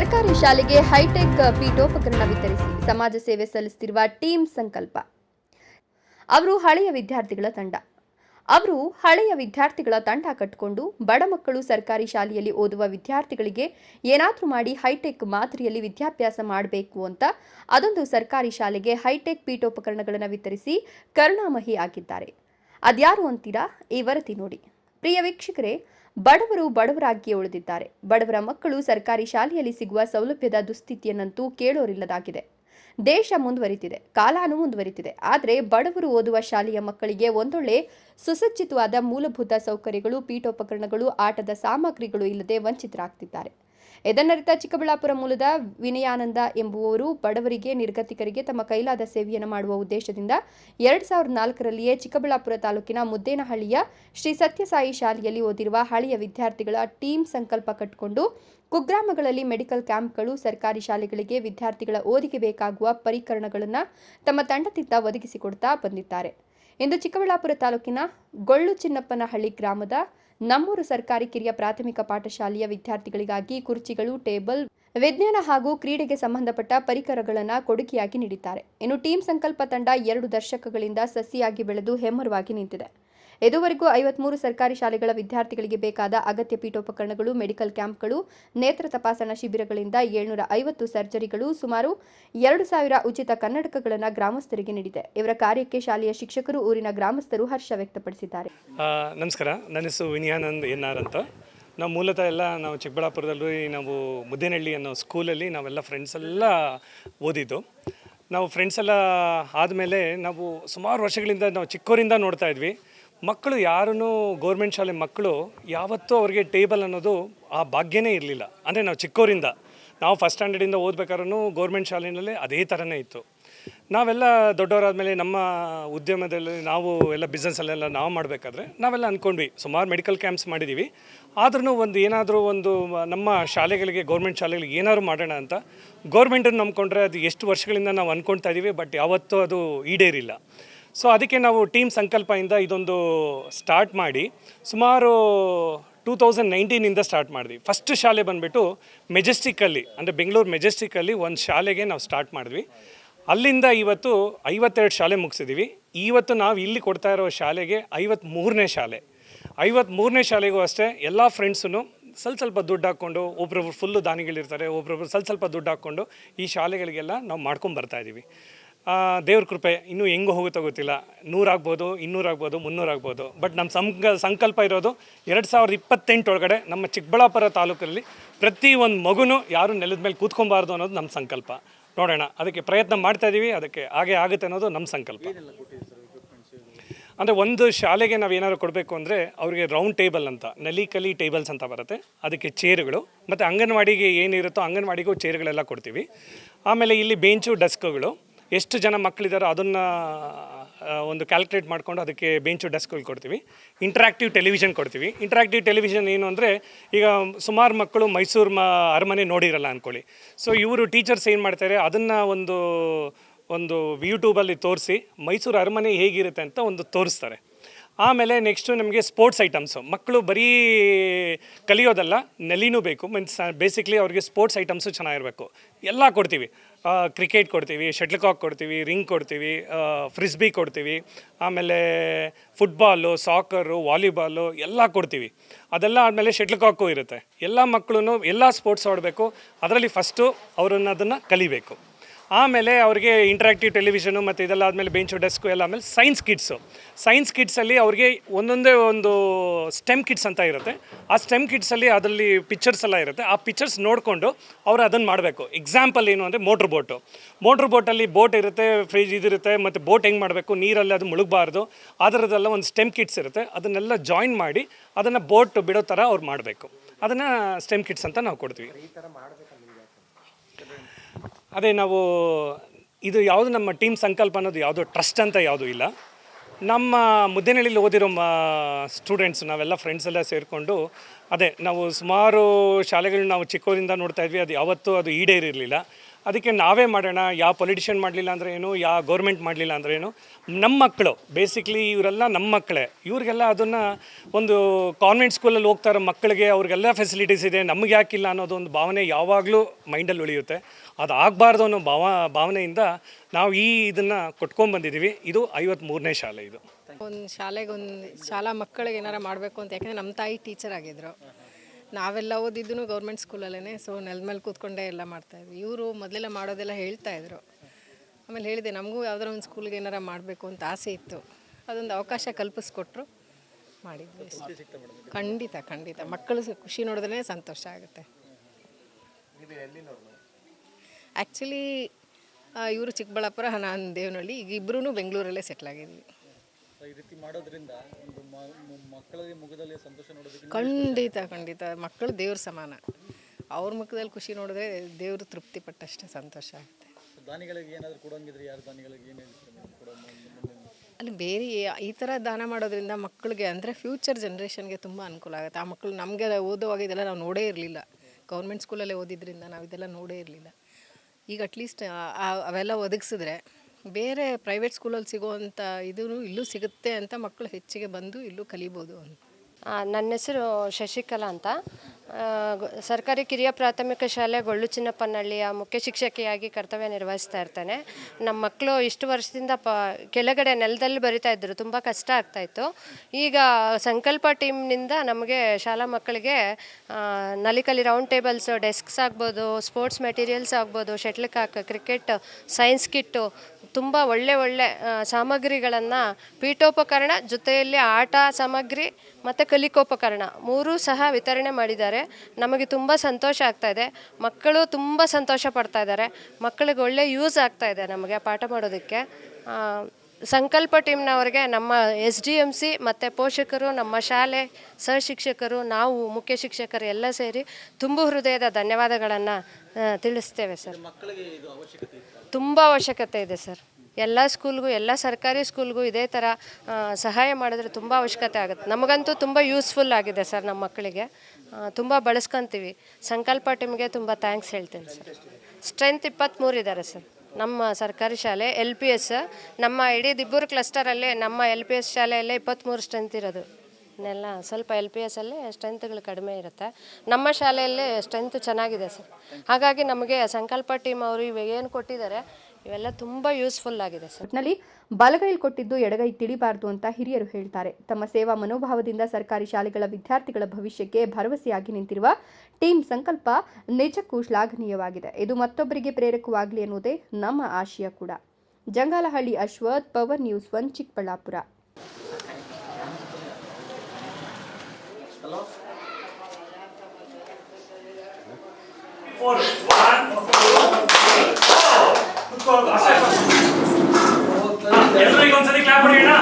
ಸರ್ಕಾರಿ ಶಾಲೆಗೆ ಹೈಟೆಕ್ ಪೀಠೋಪಕರಣ ವಿತರಿಸಿ ಸಮಾಜ ಸೇವೆ ಸಲ್ಲಿಸುತ್ತಿರುವ ಟೀಮ್ ಸಂಕಲ್ಪ. ಅವರು ಹಳೆಯ ವಿದ್ಯಾರ್ಥಿಗಳ ತಂಡ. ಅವರು ಹಳೆಯ ವಿದ್ಯಾರ್ಥಿಗಳ ತಂಡ ಕಟ್ಟಿಕೊಂಡು ಬಡ ಮಕ್ಕಳು ಸರ್ಕಾರಿ ಶಾಲೆಯಲ್ಲಿ ಓದುವ ವಿದ್ಯಾರ್ಥಿಗಳಿಗೆ ಏನಾದರೂ ಮಾಡಿ ಹೈಟೆಕ್ ಮಾದರಿಯಲ್ಲಿ ವಿದ್ಯಾಭ್ಯಾಸ ಮಾಡಬೇಕು ಅಂತ ಅದೊಂದು ಸರ್ಕಾರಿ ಶಾಲೆಗೆ ಹೈಟೆಕ್ ಪೀಠೋಪಕರಣಗಳನ್ನು ವಿತರಿಸಿ ಕರುಣಾಮಹಿ ಆಗಿದ್ದಾರೆ. ಅದ್ಯಾರು ಅಂತೀರಾ? ಈ ವರದಿ ನೋಡಿ. ಪ್ರಿಯ ವೀಕ್ಷಕರೇ ಬಡವರು ಬಡವರಾಗಿಯೇ ಉಳಿದಿದ್ದಾರೆ. ಬಡವರ ಮಕ್ಕಳು ಸರ್ಕಾರಿ ಶಾಲೆಯಲ್ಲಿ ಸಿಗುವ ಸೌಲಭ್ಯದ ದುಸ್ಥಿತಿಯನ್ನಂತೂ ಕೇಳೋರಿಲ್ಲದಾಗಿದೆ. ದೇಶ ಮುಂದುವರಿತಿದೆ, ಕಾಲಾನು ಮುಂದುವರಿತಿದೆ. ಆದರೆ ಬಡವರು ಓದುವ ಶಾಲೆಯ ಮಕ್ಕಳಿಗೆ ಒಂದೊಳ್ಳೆ ಸುಸಜ್ಜಿತವಾದ ಮೂಲಭೂತ ಸೌಕರ್ಯಗಳು, ಪೀಠೋಪಕರಣಗಳು, ಆಟದ ಸಾಮಗ್ರಿಗಳು ಇಲ್ಲದೆ ವಂಚಿತರಾಗ್ತಿದ್ದಾರೆ. ಇದನ್ನರಿತ ಚಿಕ್ಕಬಳ್ಳಾಪುರ ಮೂಲದ ವಿನಯಾನಂದ ಎಂಬುವವರು ಬಡವರಿಗೆ, ನಿರ್ಗತಿಕರಿಗೆ ತಮ್ಮ ಕೈಲಾದ ಸೇವೆಯನ್ನು ಮಾಡುವ ಉದ್ದೇಶದಿಂದ ಎರಡ್ ಸಾವಿರದ ನಾಲ್ಕರಲ್ಲಿಯೇ ಚಿಕ್ಕಬಳ್ಳಾಪುರ ತಾಲೂಕಿನ ಮುದ್ದೇನಹಳ್ಳಿಯ ಶ್ರೀ ಸತ್ಯಸಾಯಿ ಶಾಲೆಯಲ್ಲಿ ಓದಿರುವ ಹಳೆಯ ವಿದ್ಯಾರ್ಥಿಗಳ ಟೀಮ್ ಸಂಕಲ್ಪ ಕಟ್ಟಿಕೊಂಡು ಕುಗ್ರಾಮಗಳಲ್ಲಿ ಮೆಡಿಕಲ್ ಕ್ಯಾಂಪ್ಗಳು, ಸರ್ಕಾರಿ ಶಾಲೆಗಳಿಗೆ ವಿದ್ಯಾರ್ಥಿಗಳ ಓದಿಗೆ ಬೇಕಾಗುವ ಪರಿಕರಣಗಳನ್ನು ತಮ್ಮ ತಂಡದಿಂದ ಒದಗಿಸಿಕೊಡ್ತಾ ಬಂದಿದ್ದಾರೆ. ಇಂದು ಚಿಕ್ಕಬಳ್ಳಾಪುರ ತಾಲೂಕಿನ ಗೊಳ್ಳು ಚಿನ್ನಪ್ಪನಹಳ್ಳಿ ಗ್ರಾಮದ ನಮ್ಮೂರು ಸರ್ಕಾರಿ ಕಿರಿಯ ಪ್ರಾಥಮಿಕ ಪಾಠಶಾಲೆಯ ವಿದ್ಯಾರ್ಥಿಗಳಿಗಾಗಿ ಕುರ್ಚಿಗಳು, ಟೇಬಲ್, ವಿಜ್ಞಾನ ಹಾಗೂ ಕ್ರೀಡೆಗೆ ಸಂಬಂಧಪಟ್ಟ ಪರಿಕರಗಳನ್ನು ಕೊಡುಗೆಯಾಗಿ ನೀಡಿದ್ದಾರೆ. ಇನ್ನು ಟೀಮ್ ಸಂಕಲ್ಪ ತಂಡ ಎರಡು ದಶಕಗಳಿಂದ ಸಸಿಯಾಗಿ ಬೆಳೆದು ಹೆಮ್ಮರವಾಗಿ ನಿಂತಿದೆ. ಇದುವರೆಗೂ ಐವತ್ಮೂರು ಸರ್ಕಾರಿ ಶಾಲೆಗಳ ವಿದ್ಯಾರ್ಥಿಗಳಿಗೆ ಬೇಕಾದ ಅಗತ್ಯ ಪೀಠೋಪಕರಣಗಳು, ಮೆಡಿಕಲ್ ಕ್ಯಾಂಪ್ಗಳು, ನೇತ್ರ ತಪಾಸಣಾ ಶಿಬಿರಗಳಿಂದ ಏಳ್ನೂರ ಐವತ್ತು ಸರ್ಜರಿಗಳು ಸುಮಾರು ಎರಡು ಸಾವಿರ ಉಚಿತ ಕನ್ನಡಕಗಳನ್ನು ಗ್ರಾಮಸ್ಥರಿಗೆ ನೀಡಿದೆ. ಇವರ ಕಾರ್ಯಕ್ಕೆ ಶಾಲೆಯ ಶಿಕ್ಷಕರು, ಊರಿನ ಗ್ರಾಮಸ್ಥರು ಹರ್ಷ ವ್ಯಕ್ತಪಡಿಸಿದ್ದಾರೆ. ನಮಸ್ಕಾರ. ನನ್ನ ಹೆಸರು ವಿನಯಾನಂದ್ ಎನ್ ಆರ್ ಅಂತ. ನಾವು ಮೂಲತಃ ಎಲ್ಲ ನಾವು ಚಿಕ್ಕಬಳ್ಳಾಪುರದಲ್ಲಿ ನಾವು ಮುದ್ದೇನಹಳ್ಳಿ ಅನ್ನೋ ಸ್ಕೂಲಲ್ಲಿ ನಾವೆಲ್ಲ ಫ್ರೆಂಡ್ಸ್ ಎಲ್ಲ ಓದಿದ್ದು. ನಾವು ಫ್ರೆಂಡ್ಸ್ ಎಲ್ಲ ಆದಮೇಲೆ ನಾವು ಸುಮಾರು ವರ್ಷಗಳಿಂದ ನಾವು ಚಿಕ್ಕವರಿಂದ ನೋಡ್ತಾ ಇದ್ವಿ. ಮಕ್ಕಳು ಯಾರೂ ಗೌರ್ಮೆಂಟ್ ಶಾಲೆ ಮಕ್ಕಳು ಯಾವತ್ತೂ ಅವ್ರಿಗೆ ಟೇಬಲ್ ಅನ್ನೋದು ಆ ಭಾಗ್ಯನೇ ಇರಲಿಲ್ಲ. ಅಂದರೆ ನಾವು ಚಿಕ್ಕೋರಿಂದ, ನಾವು ಫಸ್ಟ್ ಸ್ಟ್ಯಾಂಡರ್ಡಿಂದ ಓದ್ಬೇಕಾದ್ರೂ ಗೌರ್ಮೆಂಟ್ ಶಾಲೆಯಲ್ಲೇ ಅದೇ ಥರನೇ ಇತ್ತು. ನಾವೆಲ್ಲ ದೊಡ್ಡವರಾದ್ಮೇಲೆ ನಮ್ಮ ಉದ್ಯಮದಲ್ಲಿ ನಾವು ಎಲ್ಲ ಬಿಸ್ನೆಸ್ಸಲ್ಲೆಲ್ಲ ನಾವು ಮಾಡಬೇಕಾದ್ರೆ ನಾವೆಲ್ಲ ಅಂದ್ಕೊಂಡ್ವಿ ಸುಮಾರು ಮೆಡಿಕಲ್ ಕ್ಯಾಂಪ್ಸ್ ಮಾಡಿದ್ದೀವಿ ಆದ್ರೂ ಒಂದು ಏನಾದರೂ ಒಂದು ನಮ್ಮ ಶಾಲೆಗಳಿಗೆ, ಗೌರ್ಮೆಂಟ್ ಶಾಲೆಗಳಿಗೆ ಏನಾದರೂ ಮಾಡೋಣ ಅಂತ ಗೌರ್ಮೆಂಟನ್ನು ನಂಬ್ಕೊಂಡ್ರೆ ಅದು ಎಷ್ಟು ವರ್ಷಗಳಿಂದ ನಾವು ಅಂದ್ಕೊಳ್ತಾ ಇದ್ದೀವಿ ಬಟ್ ಯಾವತ್ತೂ ಅದು ಈಡೇರಿಲ್ಲ. ಸೊ ಅದಕ್ಕೆ ನಾವು ಟೀಮ್ ಸಂಕಲ್ಪದಿಂದ ಇದೊಂದು ಸ್ಟಾರ್ಟ್ ಮಾಡಿ ಸುಮಾರು ಟೂ ತೌಸಂಡ್ ನೈನ್ಟೀನಿಂದ ಸ್ಟಾರ್ಟ್ ಮಾಡಿದ್ವಿ. ಫಸ್ಟ್ ಶಾಲೆ ಬಂದುಬಿಟ್ಟು ಮೆಜೆಸ್ಟಿಕ್ಕಲ್ಲಿ ಅಂದರೆ ಬೆಂಗಳೂರು ಮೆಜೆಸ್ಟಿಕ್ಕಲ್ಲಿ ಒಂದು ಶಾಲೆಗೆ ನಾವು ಸ್ಟಾರ್ಟ್ ಮಾಡಿದ್ವಿ. ಅಲ್ಲಿಂದ ಇವತ್ತು ಐವತ್ತೆರಡು ಶಾಲೆ ಮುಗಿಸಿದ್ದೀವಿ ಇವತ್ತು ನಾವು ಇಲ್ಲಿ ಕೊಡ್ತಾ ಇರೋ ಶಾಲೆಗೆ ಐವತ್ತ್ಮೂರನೇ ಶಾಲೆ. ಐವತ್ತ್ಮೂರನೇ ಶಾಲೆಗೂ ಅಷ್ಟೇ ಎಲ್ಲ ಫ್ರೆಂಡ್ಸೂ ಸ್ವಲ್ಪ ಸ್ವಲ್ಪ ದುಡ್ಡು ಹಾಕ್ಕೊಂಡು ಒಬ್ರೊಬ್ರು ಫುಲ್ಲು ದಾನಿಗಳಿರ್ತಾರೆ ಒಬ್ರೊಬ್ರು ಸ್ವಲ್ಪ ಸ್ವಲ್ಪ ದುಡ್ಡು ಹಾಕ್ಕೊಂಡು ಈ ಶಾಲೆಗಳಿಗೆಲ್ಲ ನಾವು ಮಾಡ್ಕೊಂಡು ಬರ್ತಾ ಇದ್ದೀವಿ ಆ, ದೇವ್ರ ಕೃಪೆ ಇನ್ನೂ ಹೆಂಗೆ ಹೋಗುತ್ತೋ ಗೊತ್ತಿಲ್ಲ. ನೂರಾಗ್ಬೋದು ಇನ್ನೂರಾಗ್ಬೋದು ಮುನ್ನೂರಾಗ್ಬೋದು ಬಟ್ ನಮ್ಮ ಸಂಕ ಸಂಕಲ್ಪ ಇರೋದು ಎರಡು ಸಾವಿರದ ಇಪ್ಪತ್ತೆಂಟೊಳಗಡೆ ನಮ್ಮ ಚಿಕ್ಕಬಳ್ಳಾಪುರ ತಾಲೂಕಲ್ಲಿ ಪ್ರತಿ ಒಂದು ಮಗುನೂ ಯಾರು ನೆಲದ ಮೇಲೆ ಕೂತ್ಕೊಬಾರ್ದು ಅನ್ನೋದು ನಮ್ಮ ಸಂಕಲ್ಪ. ನೋಡೋಣ, ಅದಕ್ಕೆ ಪ್ರಯತ್ನ ಮಾಡ್ತಾ ಇದ್ದೀವಿ ಅದಕ್ಕೆ ಹಾಗೆ ಆಗುತ್ತೆ ಅನ್ನೋದು ನಮ್ಮ ಸಂಕಲ್ಪ. ಅಂದರೆ ಒಂದು ಶಾಲೆಗೆ ನಾವು ಏನಾದ್ರು ಕೊಡಬೇಕು ಅಂದರೆ ಅವರಿಗೆ ರೌಂಡ್ ಟೇಬಲ್ ಅಂತ ನಲಿಕಲಿ ಟೇಬಲ್ಸ್ ಅಂತ ಬರುತ್ತೆ. ಅದಕ್ಕೆ ಚೇರುಗಳು ಮತ್ತು ಅಂಗನವಾಡಿಗೆ ಏನಿರುತ್ತೋ ಅಂಗನವಾಡಿಗೂ ಚೇರುಗಳೆಲ್ಲ ಕೊಡ್ತೀವಿ. ಆಮೇಲೆ ಇಲ್ಲಿ ಬೆಂಚು ಡೆಸ್ಕ್ಗಳು ಎಷ್ಟು ಜನ ಮಕ್ಕಳಿದ್ದಾರೋ ಅದನ್ನು ಒಂದು ಕ್ಯಾಲ್ಕುಲೇಟ್ ಮಾಡಿಕೊಂಡು ಅದಕ್ಕೆ ಬೆಂಚು ಡೆಸ್ಕ್ಗಳು ಕೊಡ್ತೀವಿ. ಇಂಟ್ರಾಕ್ಟಿವ್ ಟೆಲಿವಿಷನ್ ಕೊಡ್ತೀವಿ. ಇಂಟ್ರಾಕ್ಟಿವ್ ಟೆಲಿವಿಷನ್ ಏನು ಅಂದರೆ, ಈಗ ಸುಮಾರು ಮಕ್ಕಳು ಮೈಸೂರು ಮ, ಅರಮನೆ ನೋಡಿರಲ್ಲ ಅಂದ್ಕೊಳ್ಳಿ ಸೊ ಇವರು ಟೀಚರ್ಸ್ ಏನು ಮಾಡ್ತಾರೆ, ಅದನ್ನು ಒಂದು ಒಂದು ಯೂಟ್ಯೂಬಲ್ಲಿ ತೋರಿಸಿ ಮೈಸೂರು ಅರಮನೆ ಹೇಗಿರುತ್ತೆ ಅಂತ ಒಂದು ತೋರಿಸ್ತಾರೆ. ಆಮೇಲೆ ನೆಕ್ಸ್ಟು ನಮಗೆ ಸ್ಪೋರ್ಟ್ಸ್ ಐಟಮ್ಸು ಮಕ್ಕಳು ಬರೀ ಕಲಿಯೋದಲ್ಲ, ನಲಿನೂ ಬೇಕು. ಮೀನ್ಸ್ ಬೇಸಿಕ್ಲಿ ಅವ್ರಿಗೆ ಸ್ಪೋರ್ಟ್ಸ್ ಐಟಮ್ಸು ಚೆನ್ನಾಗಿರಬೇಕು. ಎಲ್ಲ ಕೊಡ್ತೀವಿ. ಕ್ರಿಕೆಟ್ ಕೊಡ್ತೀವಿ ಶಟ್ಲ್ ಕಾಕ್ ಕೊಡ್ತೀವಿ ರಿಂಗ್ ಕೊಡ್ತೀವಿ ಫ್ರಿಸ್ಬಿ ಕೊಡ್ತೀವಿ, ಆಮೇಲೆ ಫುಟ್ಬಾಲು ಸಾಕರು ವಾಲಿಬಾಲು ಎಲ್ಲ ಕೊಡ್ತೀವಿ. ಅದೆಲ್ಲ ಆದಮೇಲೆ ಶಟ್ಲ್ ಕಾಕು ಇರುತ್ತೆ. ಎಲ್ಲ ಮಕ್ಕಳು ಎಲ್ಲ ಸ್ಪೋರ್ಟ್ಸ್ ಆಡಬೇಕು. ಅದರಲ್ಲಿ ಫಸ್ಟು ಅವರನ್ನು ಅದನ್ನು ಕಲಿಬೇಕು. ಆಮೇಲೆ ಅವ್ರಿಗೆ ಇಂಟ್ರಾಕ್ಟಿವ್ ಟೆಲಿವಿಷನು ಮತ್ತು ಇದೆಲ್ಲ ಆದಮೇಲೆ ಬೆಂಚು ಡೆಸ್ಕು ಎಲ್ಲ ಆಮೇಲೆ ಸೈನ್ಸ್ ಕಿಟ್ಸು ಸೈನ್ಸ್ ಕಿಟ್ಸಲ್ಲಿ ಅವ್ರಿಗೆ ಒಂದೊಂದೇ ಒಂದು ಸ್ಟೆಮ್ ಕಿಟ್ಸ್ ಅಂತ ಇರುತ್ತೆ. ಆ ಸ್ಟೆಮ್ ಕಿಟ್ಸಲ್ಲಿ ಅದರಲ್ಲಿ ಪಿಕ್ಚರ್ಸ್ ಎಲ್ಲ ಇರುತ್ತೆ. ಆ ಪಿಕ್ಚರ್ಸ್ ನೋಡಿಕೊಂಡು ಅವರು ಅದನ್ನು ಮಾಡಬೇಕು. ಎಕ್ಸಾಂಪಲ್ ಏನು ಅಂದರೆ ಮೋಟ್ರ್ ಬೋಟು ಮೋಟ್ರ್ ಬೋಟಲ್ಲಿ ಬೋಟ್ ಇರುತ್ತೆ ಫ್ರಿಜ್ ಇದಿರುತ್ತೆ, ಮತ್ತು ಬೋಟ್ ಹೆಂಗೆ ಮಾಡಬೇಕು? ನೀರಲ್ಲಿ ಅದು ಮುಳುಗಬಾರ್ದು. ಅದರದ್ದೆಲ್ಲ ಒಂದು ಸ್ಟೆಮ್ ಕಿಟ್ಸ್ ಇರುತ್ತೆ. ಅದನ್ನೆಲ್ಲ ಜಾಯಿನ್ ಮಾಡಿ ಅದನ್ನು ಬೋಟ್ ಬಿಡೋ ಥರ ಅವ್ರು ಮಾಡಬೇಕು. ಅದನ್ನು ಸ್ಟೆಮ್ ಕಿಟ್ಸ್ ಅಂತ ನಾವು ಕೊಡ್ತೀವಿ. ಅದೇ ನಾವು ಇದು ಯಾವುದು ನಮ್ಮ ಟೀಮ್ ಸಂಕಲ್ಪ ಅನ್ನೋದು ಯಾವುದು ಟ್ರಸ್ಟ್ ಅಂತ ಯಾವುದೂ ಇಲ್ಲ. ನಮ್ಮ ಮುದ್ದೇನಹಳ್ಳಿಲಿ ಓದಿರೋ ಸ್ಟೂಡೆಂಟ್ಸ್ ನಾವೆಲ್ಲ ಫ್ರೆಂಡ್ಸ್ ಎಲ್ಲ ಸೇರಿಕೊಂಡು ಅದೇ ನಾವು ಸುಮಾರು ಶಾಲೆಗಳನ್ನ ನಾವು ಚಿಕ್ಕವರಿಂದ ನೋಡ್ತಾ ಇದ್ವಿ. ಅದು ಯಾವತ್ತೂ ಅದು ಈಡೇರಿರಲಿಲ್ಲ. ಅದಕ್ಕೆ ನಾವೇ ಮಾಡೋಣ ಯಾವ ಪೊಲಿಟಿಷಿಯನ್ ಮಾಡಲಿಲ್ಲ ಅಂದ್ರೆ ಏನು ಯಾವ ಗೌರ್ಮೆಂಟ್ ಮಾಡಲಿಲ್ಲ ಅಂದ್ರೆ ಏನು ನಮ್ಮ ಮಕ್ಕಳು ಬೇಸಿಕ್ಲಿ ಇವರೆಲ್ಲ ನಮ್ಮ ಮಕ್ಕಳೇ ಇವ್ರಿಗೆಲ್ಲ ಅದನ್ನು ಒಂದು ಕಾನ್ವೆಂಟ್ ಸ್ಕೂಲಲ್ಲಿ ಹೋಗ್ತಾ ಇರೋ ಮಕ್ಕಳಿಗೆ ಅವ್ರಿಗೆಲ್ಲ ಫೆಸಿಲಿಟೀಸ್ ಇದೆ, ನಮಗೆ ಯಾಕಿಲ್ಲ ಅನ್ನೋದು ಒಂದು ಭಾವನೆ ಯಾವಾಗಲೂ ಮೈಂಡಲ್ಲಿ ಉಳಿಯುತ್ತೆ. ಅದು ಆಗಬಾರ್ದು ಅನ್ನೋ ಭಾವ, ಭಾವನೆಯಿಂದ ನಾವು ಈ ಇದನ್ನು ಕೊಟ್ಕೊಂಡ್ಬಂದಿದ್ದೀವಿ ಇದು ಐವತ್ತ್ಮೂರನೇ ಶಾಲೆ ಇದು. ಒಂದು ಶಾಲೆಗೆ ಒಂದು ಶಾಲಾ ಮಕ್ಕಳಿಗೆ ಏನಾರ ಮಾಡಬೇಕು ಅಂತ, ಯಾಕಂದರೆ ನಮ್ಮ ತಾಯಿ ಟೀಚರ್ ಆಗಿದ್ದರು ನಾವೆಲ್ಲ ಓದಿದ್ದು ಗೌರ್ಮೆಂಟ್ ಸ್ಕೂಲಲ್ಲೇ ಸೊ ನೆಲದ ಮೇಲೆ ಕೂತ್ಕೊಂಡೇ ಎಲ್ಲ ಮಾಡ್ತಾಯಿದ್ವಿ ಇವರು ಮೊದಲೆಲ್ಲ ಮಾಡೋದೆಲ್ಲ ಹೇಳ್ತಾ ಇದ್ರು. ಆಮೇಲೆ ಹೇಳಿದೆ ನಮಗೂ ಯಾವ್ದಾರ ಒಂದು ಸ್ಕೂಲ್ಗೆ ಏನಾರ ಮಾಡಬೇಕು ಅಂತ ಆಸೆ ಇತ್ತು. ಅದೊಂದು ಅವಕಾಶ ಕಲ್ಪಿಸ್ಕೊಟ್ರು ಮಾಡಿದ್ವಿ ಖಂಡಿತ ಖಂಡಿತ. ಮಕ್ಕಳು ಖುಷಿ ನೋಡಿದ್ರೆ ಸಂತೋಷ ಆಗುತ್ತೆ. ಆ್ಯಕ್ಚುಲಿ ಇವರು ಚಿಕ್ಕಬಳ್ಳಾಪುರ ನಾನು ದೇವನಹಳ್ಳಿ ಈಗ ಇಬ್ಬರೂ ಬೆಂಗಳೂರಲ್ಲೇ ಸೆಟ್ಲ್ ಆಗಿದ್ವಿ. ಈ ರೀತಿ ಮಾಡೋದ್ರಿಂದ ಒಂದು ಮ- ಮ- ಮುಖದಲ್ಲಿ ಸಂತೋಷ ನೋಡೋದಕ್ಕೆ ಖಂಡಿತ ಖಂಡಿತ. ಮಕ್ಕಳು ದೇವ್ರ ಸಮಾನ. ಅವ್ರ ಮುಖದಲ್ಲಿ ಖುಷಿ ನೋಡಿದ್ರೆ ದೇವರು ತೃಪ್ತಿ ಪಟ್ಟಷ್ಟೇ ಸಂತೋಷ ಆಗುತ್ತೆ. ದಾನಿಗಳಿಗೆ ಏನಾದರೂ ಕೊಡೋಂಗಿದ್ರೆ ಯಾರು ದಾನಿಗಳಿಗೆ ಏನು ಹೇಳ್ತಾರೆ ಮೇಡಮ್ ಕೊಡೋ ಮುಂದೆ- ಮುಂದೆ ಅಲ್ಲಿ ಬೇರೆ ಈ ಥರ ದಾನ ಮಾಡೋದ್ರಿಂದ ಮಕ್ಕಳಿಗೆ ಅಂದರೆ ಫ್ಯೂಚರ್ ಜನ್ರೇಷನ್ಗೆ ತುಂಬ ಅನುಕೂಲ ಆಗುತ್ತೆ. ಆ ಮಕ್ಕಳು ನಮಗೆ ಓದುವಾಗ ಇದೆಲ್ಲ ನಾವು ನೋಡೇ ಇರಲಿಲ್ಲ. ಗೌರ್ಮೆಂಟ್ ಸ್ಕೂಲಲ್ಲೇ ಓದಿದ್ರಿಂದ ನಾವು ಇದೆಲ್ಲ ನೋಡೇ ಇರಲಿಲ್ಲ. ಈಗ ಅಟ್ಲೀಸ್ಟ್ ಅವೆಲ್ಲ ಒದಗಿಸಿದ್ರೆ ಬೇರೆ ಪ್ರೈವೇಟ್ ಸ್ಕೂಲಲ್ಲಿ ಸಿಗುವಂಥ ಇದೂ ಇಲ್ಲೂ ಸಿಗುತ್ತೆ ಅಂತ ಮಕ್ಕಳು ಹೆಚ್ಚಿಗೆ ಬಂದು ಇಲ್ಲೂ ಕಲಿಬೋದು ಅಂತ. ನನ್ನ ಹೆಸರು ಶಶಿಕಲಾ ಅಂತ. ಸರ್ಕಾರಿ ಕಿರಿಯ ಪ್ರಾಥಮಿಕ ಶಾಲೆ ಗೊಳ್ಳು ಚಿನ್ನಪ್ಪನಹಳ್ಳಿಯ ಮುಖ್ಯ ಶಿಕ್ಷಕಿಯಾಗಿ ಕರ್ತವ್ಯ ನಿರ್ವಹಿಸ್ತಾ ಇರ್ತೇನೆ. ನಮ್ಮ ಮಕ್ಕಳು ಇಷ್ಟು ವರ್ಷದಿಂದ ಪ, ಕೆಳಗಡೆ ನೆಲದಲ್ಲಿ ಬರಿತಾ ಇದ್ದರು, ತುಂಬ ಕಷ್ಟ ಆಗ್ತಾಯಿತ್ತು ಈಗ ಸಂಕಲ್ಪ ಟೀಮ್ನಿಂದ ನಮಗೆ ಶಾಲಾ ಮಕ್ಕಳಿಗೆ ನಲಿಕಲಿ ರೌಂಡ್ ಟೇಬಲ್ಸ್ ಡೆಸ್ಕ್ಸ್ ಆಗ್ಬೋದು ಸ್ಪೋರ್ಟ್ಸ್ ಮೆಟೀರಿಯಲ್ಸ್ ಆಗ್ಬೋದು shuttlecock cricket science kit ತುಂಬ ಒಳ್ಳೆ ಒಳ್ಳೆ ಸಾಮಗ್ರಿಗಳನ್ನು ಪೀಠೋಪಕರಣ, ಜೊತೆಯಲ್ಲಿ ಆಟ ಸಾಮಗ್ರಿ ಮತ್ತು ಕಲಿಕೋಪಕರಣ ಮೂರೂ ಸಹ ವಿತರಣೆ ಮಾಡಿದ್ದಾರೆ. ನಮಗೆ ತುಂಬ ಸಂತೋಷ ಆಗ್ತಾ ಇದೆ. ಮಕ್ಕಳು ತುಂಬ ಸಂತೋಷ ಪಡ್ತಾ ಇದ್ದಾರೆ. ಮಕ್ಕಳಿಗೆ ಒಳ್ಳೆ ಯೂಸ್ ಆಗ್ತಾ ಇದೆ ನಮಗೆ ಪಾಠ ಮಾಡೋದಕ್ಕೆ. ಸಂಕಲ್ಪ ಟೀಮ್ನವರಿಗೆ ನಮ್ಮ ಎಸ್ ಡಿ ಎಂ ಸಿ ಮತ್ತು ಪೋಷಕರು ನಮ್ಮ ಶಾಲೆ ಸಹ ಶಿಕ್ಷಕರು ನಾವು ಮುಖ್ಯ ಶಿಕ್ಷಕರು ಎಲ್ಲ ಸೇರಿ ತುಂಬು ಹೃದಯದ ಧನ್ಯವಾದಗಳನ್ನು ತಿಳಿಸ್ತೇವೆ ಸರ್. ತುಂಬ ಅವಶ್ಯಕತೆ ಇದೆ ಸರ್. ಎಲ್ಲ ಸ್ಕೂಲ್ಗೂ ಎಲ್ಲ ಸರ್ಕಾರಿ ಸ್ಕೂಲ್ಗೂ ಇದೇ ಥರ ಸಹಾಯ ಮಾಡಿದ್ರೆ ತುಂಬ ಅವಶ್ಯಕತೆ ಆಗುತ್ತೆ. ನಮಗಂತೂ ತುಂಬ ಯೂಸ್ಫುಲ್ ಆಗಿದೆ ಸರ್ ನಮ್ಮ ಮಕ್ಕಳಿಗೆ. ತುಂಬ ಬಳಸ್ಕೊತೀವಿ. ಸಂಕಲ್ಪ ಟೀಮ್ಗೆ ತುಂಬ ಥ್ಯಾಂಕ್ಸ್ ಹೇಳ್ತೀನಿ ಸರ್. ಸ್ಟ್ರೆಂತ್ ಇಪ್ಪತ್ತ್ಮೂರು ಇದ್ದಾರೆ ಸರ್. ನಮ್ಮ ಸರ್ಕಾರಿ ಶಾಲೆ ಎಲ್ ಪಿ ಎಸ್ ನಮ್ಮ ಇಡೀ ದಿಬ್ಬೂರು ಕ್ಲಸ್ಟರಲ್ಲೇ ನಮ್ಮ ಎಲ್ ಪಿ ಎಸ್ ಶಾಲೆಯಲ್ಲೇ ಇಪ್ಪತ್ತ್ಮೂರು ಸ್ಟ್ರೆಂತ್ ಇರೋದು. ಇನ್ನೆಲ್ಲ ಸ್ವಲ್ಪ ಎಲ್ ಪಿ ಎಸ್ಸಲ್ಲಿ ಸ್ಟ್ರೆಂತ್ಗಳು ಕಡಿಮೆ ಇರುತ್ತೆ. ನಮ್ಮ ಶಾಲೆಯಲ್ಲಿ ಸ್ಟ್ರೆಂತ್ ಚೆನ್ನಾಗಿದೆ ಸರ್. ಹಾಗಾಗಿ ನಮಗೆ ಸಂಕಲ್ಪ ಟೀಮ್ ಅವರು ಇವಾಗ ಏನು ಕೊಟ್ಟಿದ್ದಾರೆ, ಇವೆಲ್ಲ ತುಂಬ ಯೂಸ್ಫುಲ್ ಆಗಿದೆ ಸರ್. ಒಟ್ಟಿನಲ್ಲಿ ಬಲಗೈಲಿ ಕೊಟ್ಟಿದ್ದು ಎಡಗೈ ತಿಳಿಬಾರದು ಅಂತ ಹಿರಿಯರು ಹೇಳ್ತಾರೆ. ತಮ್ಮ ಸೇವಾ ಮನೋಭಾವದಿಂದ ಸರ್ಕಾರಿ ಶಾಲೆಗಳ ವಿದ್ಯಾರ್ಥಿಗಳ ಭವಿಷ್ಯಕ್ಕೆ ಭರವಸೆಯಾಗಿ ನಿಂತಿರುವ ಟೀಮ್ ಸಂಕಲ್ಪ ನಿಜಕ್ಕೂ ಶ್ಲಾಘನೀಯವಾಗಿದೆ. ಇದು ಮತ್ತೊಬ್ಬರಿಗೆ ಪ್ರೇರಕವಾಗಲಿ ಎನ್ನುವುದೇ ನಮ್ಮ ಆಶಯ ಕೂಡ. Jangalahalli Ashwath power news one Chikkaballapura. ಎಲ್ರಿಗೊಂದ್ಸರಿ clap ಹೊಡೆಯೋಣ